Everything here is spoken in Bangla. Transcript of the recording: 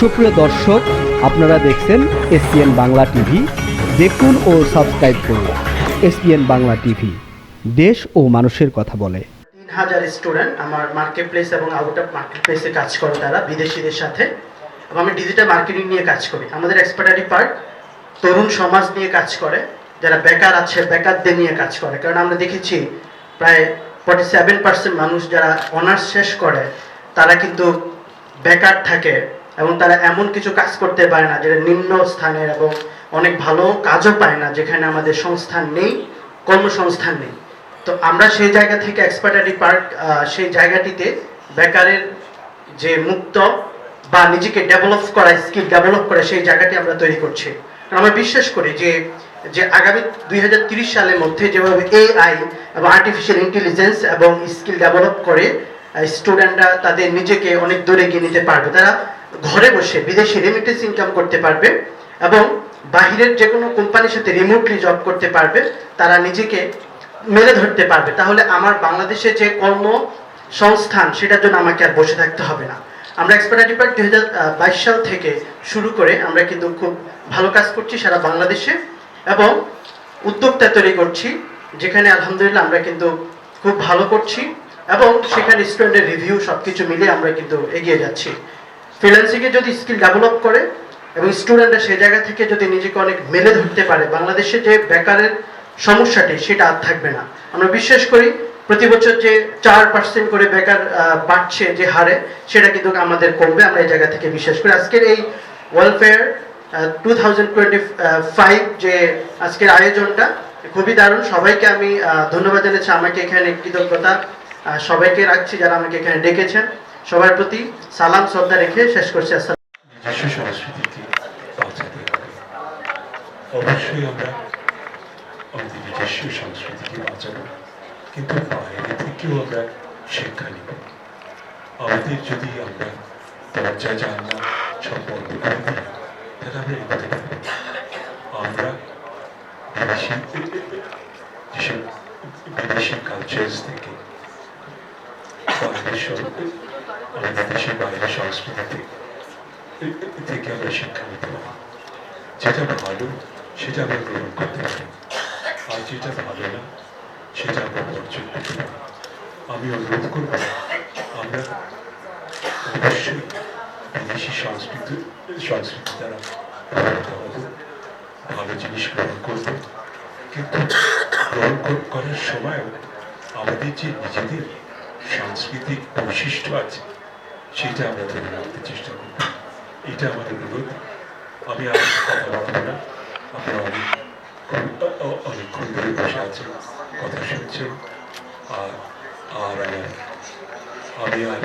সুপ্রিয় দর্শক, আপনারা দেখছেন এসপিএন বাংলা টিভি। দেখুন ও সাবস্ক্রাইব করুন এসপিএন বাংলা টিভি। দেশ ও মানুষের কথা বলে। তিন হাজার স্টুডেন্ট আমার মার্কেট প্লেস এবং আউট অফ মার্কেট প্লেসে কাজ করে তারা, বিদেশিদের সাথে। এবং আমি ডিজিটাল মার্কেটিং নিয়ে কাজ করি। আমাদের এক্সপার্টারি পার্ট তরুণ সমাজ নিয়ে কাজ করে, যারা বেকার আছে, বেকারদের নিয়ে কাজ করে। কারণ আমরা দেখেছি, প্রায় ফর্টি সেভেন পার্সেন্ট মানুষ যারা অনার্স শেষ করে, তারা কিন্তু বেকার থাকে। এবং তারা এমন কিছু কাজ করতে পারে না যেটা নিম্ন স্থানের এবং অনেক ভালো কাজও পায় না, যেখানে আমাদের সংস্থান নেই, কর্মসংস্থান নেই। তো আমরা সেই জায়গা থেকে এক্সপার্টারি পার্ক সেই জায়গাটিতে বেকারের যে মুক্ত বা নিজেকে ডেভেলপ করা স্কিল ডেভেলপ করা, সেই জায়গাটি আমরা তৈরি করছি। আমরা বিশ্বাস করি যে যে আগামী দুই সালের মধ্যে যেভাবে এআই এবং আর্টিফিশিয়াল ইন্টেলিজেন্স এবং স্কিল ডেভেলপ করে স্টুডেন্টরা তাদের নিজেকে অনেক দূরে এগিয়ে নিতে পারবে। তারা ঘরে বসে বিদেশি রেমিটেন্স ইনকাম করতে পারবে এবং বাহিরের যে কোনো কোম্পানির সাথে রিমোটলি জব করতে পারবে, তারা নিজেকে মেলে ধরতে পারবে। তাহলে আমার বাংলাদেশে যে কর্ম সংস্থান সেটার জন্য আমাকে আর বসে থাকতে হবে না। আমরা এক্সপার্টারি পার্ক দুই সাল থেকে শুরু করে আমরা কিন্তু খুব ভালো কাজ করছি সারা বাংলাদেশে এবং উদ্যোক্তা তৈরি করছি, যেখানে আলহামদুলিল্লাহ আমরা কিন্তু খুব ভালো করছি। এবং সেখানে স্টুডেন্টের রিভিউ সব কিছু মিলে আমরা কিন্তু এগিয়ে যাচ্ছি। ফ্রিল্যান্সিংয়ে যদি স্কিল ডেভেলপ করে এবং স্টুডেন্টরা সেই জায়গা থেকে যদি নিজেকে অনেক মেলে ধরতে পারে বাংলাদেশে যে বেকারের সমস্যাটি সেটা আর থাকবে না। আমরা বিশ্বাস করি প্রতি বছর যে চার পার্সেন্ট করে বেকার বাড়ছে যে হারে, সেটা কিন্তু আমাদের কমবে। আমরা এই জায়গা থেকে বিশ্বাস করি। আজকের এই welfare two thousand twenty five যে আজকের আয়োজনটা, খুবই দারুণ। সবাইকে আমি ধন্যবাদ জানাচ্ছি। আমাকে এখানে কৃতজ্ঞতা সবাইকে রাখছি যারা আমাকে এখানে ডেকেছেন। সবার প্রতি সালাম, শ্রদ্ধা রেখে শেষ করছি। অবশ্যই আমরা আমাদের নিজস্ব সংস্কৃতিকে বাঁচাবো কিন্তু বাইরে থেকেও আমরা শিক্ষা নিব। আমাদের যদি আমরা দরজা, জানলা, সব বন্ধ করে দিই, তাহলে আমরা এগোতে পারব আমরা বিদেশি, যেসব বিদেশি কালচার্স থেকে বাইরের আমাদের দেশের বাইরের সংস্কৃতি থেকে আমরা শিক্ষা নিতে পারি যেটা ভালো সেটা আমরা গ্রহণ করতে পারি আর যেটা ভালো না সেটা আমরা বর্জন করতে পারি আমি অনুরোধ করব, আমরা অবশ্যই বিদেশি সংস্কৃতি সংস্কৃতি দ্বারা প্রভাবিত হব ভালো জিনিস গ্রহণ করব। কিন্তু গ্রহণ করার সময়ও আমাদের যে নিজেদের সাংস্কৃতিক বৈশিষ্ট্য আছে, সেটা আমরা ধরে রাখতে চেষ্টা করব। এটা আমাদের অনুরোধ। আমি আর কথা বলব না। আপনারা অনেকক্ষণ ধরে বসে আছেন কথা শুনছেন। আর আর আমি আর